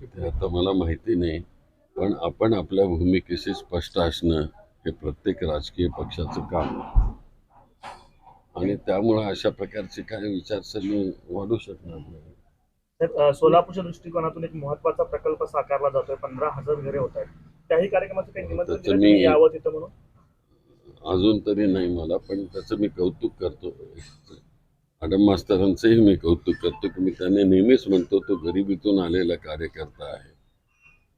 ते आता मला माहिती नाही पण आपण आपल्या भूमिकेशी स्पष्ट असणं हे प्रत्येक राजकीय पक्षाचं काम. आणि त्यामुळं अशा प्रकारची काही विचारसरणी वाढू शकणार नाही. तर सोलापूरच्या दृष्टिकोनातून एक महत्त्वाचा प्रकल्प साकारला जातोय पंधरा हजार घरे होत आहेत. त्याही कार्यक्रमाचं काही निमंत्रण यावं तिथं म्हणून? अजून तरी नाही मला पण त्याचं मी कौतुक करतो. मॅडम मास्तरांचंही मी कौतुक करतो की मी त्यांनी नेहमीच म्हणतो तो गरिबीतून आलेला कार्यकर्ता आहे.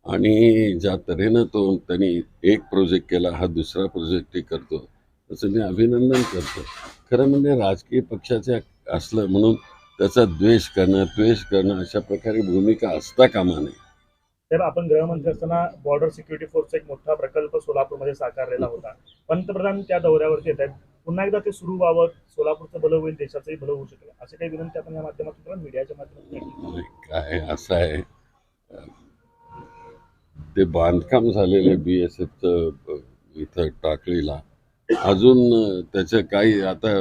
आणि ज्या तऱ्हेनं तो त्यांनी एक प्रोजेक्ट केला हा दुसरा प्रोजेक्ट करतो त्याचं मी अभिनंदन करतो. खरं म्हणजे राजकीय पक्षाचे असलं म्हणून त्याचा द्वेष करणं द्वेष करणं अशा प्रकारे भूमिका असता कामा नये. तर आपण गृहमंत्री असताना बॉर्डर सिक्युरिटी फोर्सचा एक मोठा प्रकल्प सोलापूरमध्ये साकारलेला होता. पंतप्रधान त्या दौऱ्यावरती येत आहेत. पुन्हा एकदा ते सुरू व्हावं सोलापूरचं भलं होईल देशाचंही भलं होऊ शकेल असे काही विनंती आपण या माध्यमातून करा मीडियाच्या माध्यमातून नाही, काय असं आहे. ते बांधकाम झालेलं बी एस एफचं इथं टाकळीला अजून त्याचे त्याचं काही आता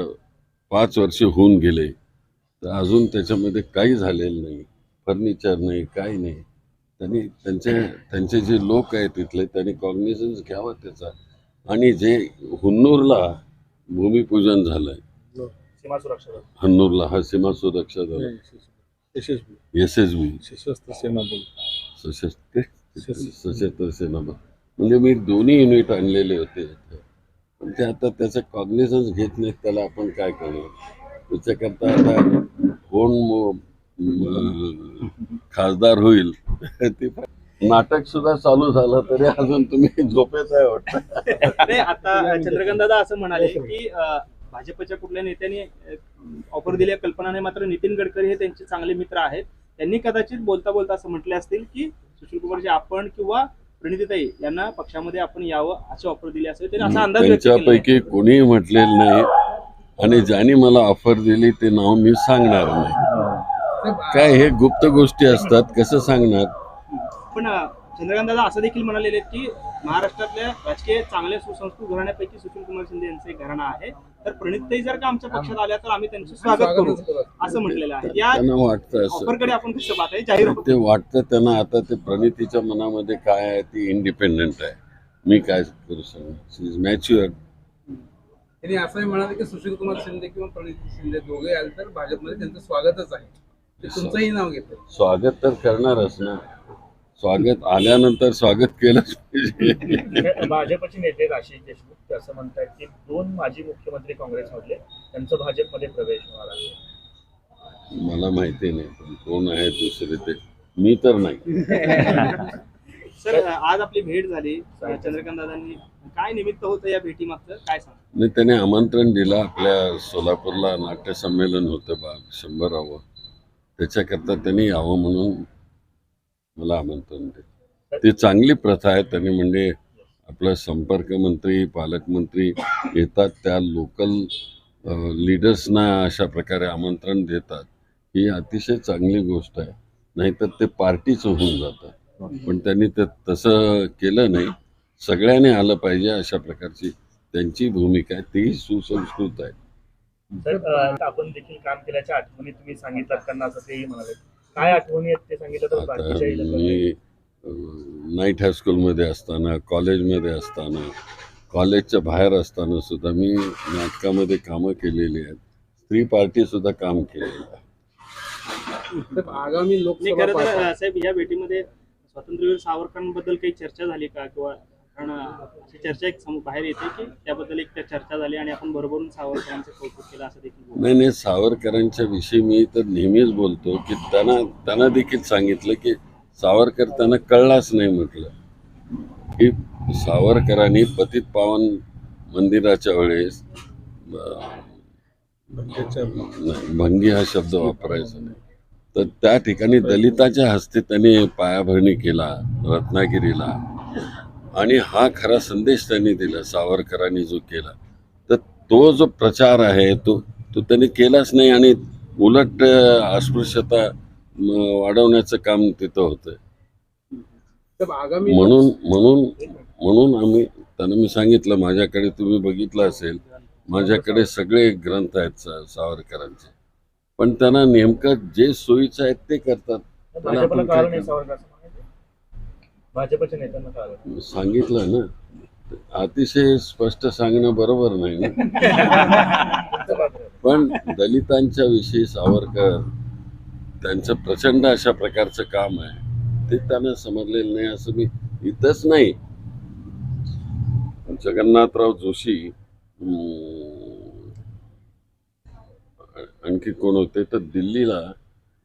पाच वर्ष होऊन गेले तर अजून त्याच्यामध्ये काही झालेलं नाही फर्निचर नाही काही नाही. त्यांनी त्यांचे त्यांचे जे लोक आहेत तिथले त्यांनी कॉग्निझन्स घ्यावं त्याचा. आणि जे हुन्नूरला भूमिपूजन झालं सीमा सुरक्षा दल. हन्नूरला हा सीमा सुरक्षा दल. एस एस बी सशस्त्र सेना बल सशस्त्र सशस्त्र. सेना बल. म्हणजे मी दोन्ही युनिट आणलेले होते. पण ते आता त्याचं कॉग्निझन्स घेत नाहीत त्याला आपण काय करू त्याच्याकरता आता कोण खासदार होईल ते नाटक सुद्धा चालू झालं तरी अजून तुम्ही झोपेच आहे वाटतं. नाही आता चंद्रकांत दादा असं म्हणाले की भाजपच्या कुठल्या नेत्यांनी ऑफर दिली आहे कल्पना नाही मात्र नितीन गडकरी हे त्यांचे चांगले मित्र आहेत. त्यांनी कदाचित बोलता बोलता असं म्हटले असतील की सुशील कुमारजी आपण किंवा प्रणितीताई यांना पक्षामध्ये आपण यावं अशी ऑफर दिली असेल. त्यांनी असा अंदाज. त्यांच्यापैकी कोणीही म्हटलेलं नाही. आणि ज्यांनी मला ऑफर दिली ते नाव मी सांगणार नाही. काय हे गुप्त गोष्टी असतात कसं सांगणार? पण चंद्रकांत दादा असं देखील म्हणालेले आहेत की महाराष्ट्रातल्या राजकीय चांगल्या सुसंस्कृत घराण्यापैकी सुशील कुमार शिंदे यांचं एक घराणं आहे. तर प्रणितताई जर का आमच्या पक्षात आल्या तर आम्ही त्यांचे स्वागत करू. असं म्हटलेलं आहे. या त्यांना वाटतं असं. ऑफरकडे आपण कसं पाहताय? जाहीर ते वाटतं त्यांना आता ते प्रणितीच्या मनामध्ये काय आहे ती इंडिपेंडंट आहे. मी काय करू शकणार? इज मॅच्युअर त्यांनी असंही म्हणाले की सुशील कुमार शिंदे किंवा प्रणिती शिंदे दोघे आले तर भाजपमध्ये त्यांचं स्वागतच आहे. ते तुमचंही नाव घेतं स्वागत तर करणारच ना. स्वागत आल्यानंतर स्वागत केलंच पाहिजे. भाजपचे नेते राशी देशमुख ते असं म्हणतात की दोन माजी मुख्यमंत्री काँग्रेसमधले त्यांचं भाजपमध्ये प्रवेश होणार आहे. मला माहिती नाही पण कोण आहे दुसरे ते? मी तर नाही. सर आज आपली भेट झाली. चंद्रकांत दादांनी काय निमित्त होतं या भेटीमागचं? काय सांग? नाही त्याने आमंत्रण दिलं आपल्या सोलापूरला नाट्य संमेलन होतं बा शंभरावं. त्याच्याकरता त्यांनी यावं म्हणून मला आमंत्रण दे. ती चांगली प्रथा आहे. त्यांनी म्हणजे आपला संपर्क मंत्री पालकमंत्री येतात. त्या लोकल लीडर्सना अशा प्रकारे आमंत्रण देतात. ही अतिशय चांगली गोष्ट आहे. नाहीतर ते पार्टीचं होऊन जातं पण त्यांनी ते तसं केलं नाही. सगळ्यांनी आलं पाहिजे अशा प्रकारची त्यांची भूमिका आहे. ती सुसंस्कृत आहे. आपण देखील काम केल्याच्या आठवणी तुम्ही सांगितलं त्यांना असं तेही म्हणाले. काय आठवणी आहेत ते सांगितलं तर आता बाकीच्याही लोकांना- मी नाईट हायस्कूलमध्ये असताना कॉलेजमध्ये असताना कॉलेजच्या बाहेर असताना सुद्धा मी नाटकामध्ये कामं केलेली आहेत. स्त्री पार्टी सुद्धा काम केलेलं आहे. आगामी नाही लोकसभा खरं तर पाहता- अं, साहेब या भेटीमध्ये स्वातंत्र्यवीर सावरकरांबद्दल काही चर्चा झाली का? किंवा कारण अशी चर्चा एक बाहेर येते की त्याबद्दल एक चर्चा झाली आणि आपण भरभरून सावरकरांचं कौतुक केलं असं देखील. नाही नाही सावरकरांच्या विषयी मी तर नेहमीच बोलतो की त्यांना त्यांना देखील सांगितलं की सावरकर त्यांना कळलाच नाही म्हटलं. की सावरकरांनी पतित पावन मंदिराच्या वेळेस भंगी हा शब्द वापरायचा नाही. तर त्या ठिकाणी दलिताच्या हस्ते त्यांनी पायाभरणी केला रत्नागिरीला. आणि हा खरा संदेश त्यांनी दिला सावरकरांनी जो केला. तर तो जो प्रचार आहे तो तो त्यांनी केलाच नाही आणि उलट अस्पृश्यता वाढवण्याचं काम तिथं होतं म्हणून म्हणून म्हणून आम्ही त्यांना मी सांगितलं माझ्याकडे तुम्ही बघितलं असेल माझ्याकडे सगळे ग्रंथ आहेत सावरकरांचे. पण त्यांना नेमकं जे सोयीचं आहे ते करतात. काय भाजपच्या नेत्यांना सांगितलं ना. अतिशय स्पष्ट सांगणं बरोबर नाही ना. तुमचं पात्र आहे. पण दलितांच्या विषयी सावरकर त्यांचं प्रचंड अशा प्रकारचं काम आहे. ते त्यांना समजलेलं नाही असं मी इथंच नाही. जगन्नाथराव जोशी अं, आणखी कोण होते? तर दिल्लीला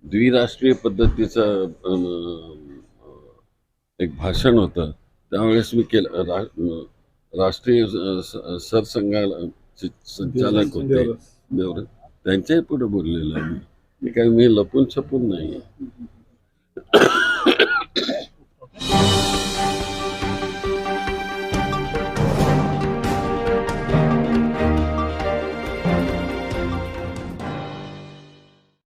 द्विराष्ट्रीय पद्धतीचं अं, एक भाषण होतं. त्यावेळेस मी केलं रा, राष्ट्रीय सरसंघाला संचालक होते. देवरे त्यांच्याही पुढे बोललेलो. मी. काय मी लपून छपून नाही